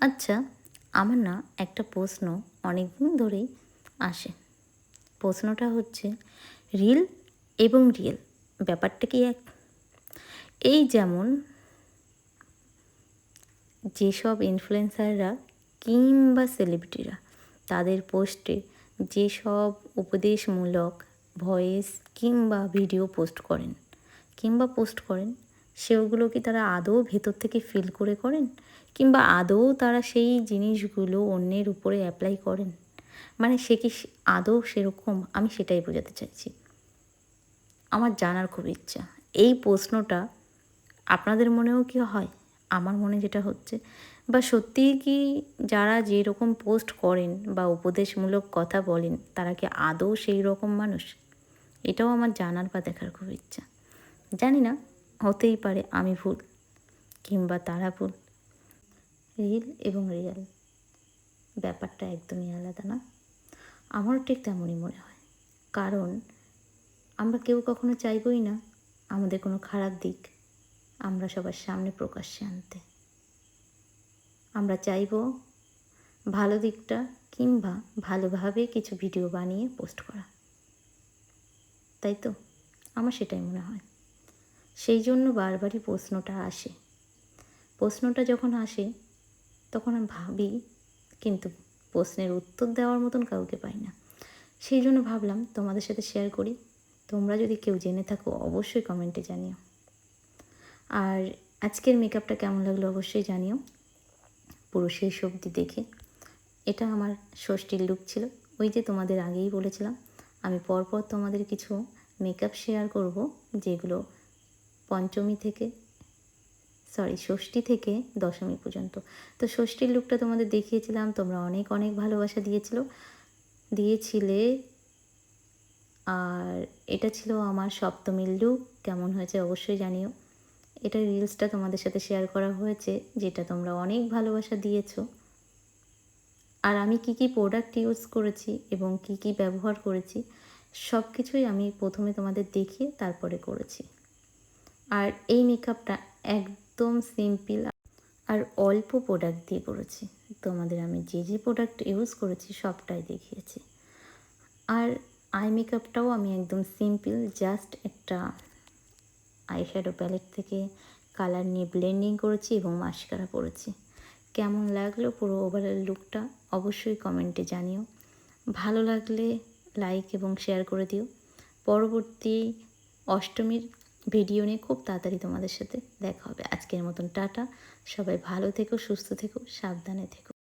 আচ্ছা আমার না একটা প্রশ্ন অনেক দিন ধরেই আসে। প্রশ্নটা হচ্ছে, রিল এবং রিয়েল, ব্যাপারটা কি এক? এই যেমন যেসব ইনফ্লুয়েন্সাররা কিংবা সেলিব্রিটিরা তাদের পোস্টে যেসব উপদেশমূলক ভয়েস কিংবা ভিডিও পোস্ট করেন, কিংবা পোস্ট করেন সেগুলো কি তারা আদৌ ভেতর থেকে ফিল করে করেন? কিংবা আদৌ তারা সেই জিনিসগুলো অন্যের উপরে অ্যাপ্লাই করেন? মানে সে কি আদৌ সেরকম? আমি সেটাই বোঝাতে চাইছি। আমার জানার খুব ইচ্ছা। এই প্রশ্নটা আপনাদের মনেও কি হয়? আমার মনে যেটা হচ্ছে, বা সত্যিই কি যারা যেরকম পোস্ট করেন বা উপদেশমূলক কথা বলেন, তারা কি আদৌ সেই রকম মানুষ? এটাও আমার জানার বা দেখার খুব ইচ্ছা। জানি না। হতেই পারে আমি ভুল কিংবা তারা ভুল। রিল এবং রিয়াল। ব্যাপারটা একদমই আলাদা না। আমারও ঠিক তেমনই মনে হয়। কারণ আমরা কেউ কখনো চাইবই না আমাদের কোনো খারাপ দিক। আমরা সবার সামনে প্রকাশ্যে আনতে। আমরা চাইব ভালো দিকটা কিংবা ভালোভাবে কিছু ভিডিও বানিয়ে পোস্ট করা। তাই তো? আমার সেটাই মনে হয়। সেই জন্য বারবারই প্রশ্নটা আসে। প্রশ্নটা যখন আসে, তখন আমি ভাবি, কিন্তু প্রশ্নের উত্তর দেওয়ার মতন কাউকে পাই না। সেই জন্য ভাবলাম, তোমাদের সাথে শেয়ার করি। তোমরা যদি কেউ জেনে থাকো, অবশ্যই কমেন্টে জানিও। আর আজকের মেকআপটা কেমন লাগল অবশ্যই জানিও। পুরো শেষ অবধি দেখে। এটা আমার ষষ্ঠীর লুক ছিল। ওই যে তোমাদের আগেই বলেছিলাম, আমি পরপর তোমাদের কিছু মেকআপ শেয়ার করব, যেগুলো পঞ্চমী থেকে সরি ষষ্ঠী থেকে দশমী পর্যন্ত। তো ষষ্ঠীর লুকটা তোমাদের দেখিয়েছিলাম, তোমরা অনেক অনেক ভালোবাসা দিয়েছিল। দিয়েছিলে, আর এটা ছিল আমার সপ্তমীর লুক কেমন হয়েছে অবশ্যই জানিও। এটা রিলসটা তোমাদের সাথে শেয়ার করা হয়েছে, যেটা তোমরা অনেক ভালোবাসা দিয়েছ। আর আমি কি কি প্রোডাক্ট ইউজ করেছি এবং কি কি ব্যবহার করেছি সব কিছুই আমি প্রথমে তোমাদের দেখিয়ে তারপরে করেছি। আর এই মেকআপটা একদম সিম্পল আর অল্প প্রোডাক্ট দিয়ে করেছি। তোমাদের আমি যে যে প্রোডাক্ট ইউজ করেছি সবটাই দেখিয়েছি। আর আই মেকআপটাও আমি একদম সিম্পল জাস্ট একটা আই শ্যাডো প্যালেট থেকে কালার নিয়ে ব্লেন্ডিং করেছি এবং মাস্কারা করেছি। কেমন লাগল পুরো ওভারঅল লুকটা অবশ্যই কমেন্টে জানিও। ভালো লাগলে লাইক এবং শেয়ার করে দিও। পরবর্তী অষ্টমীর ভিডিও নিয়ে খুব তাড়াতাড়ি তোমাদের সাথে দেখা হবে। আজকের মতন টাটা। সবাই ভালো থেকো, সুস্থ থেকো, সাবধানে থেকো।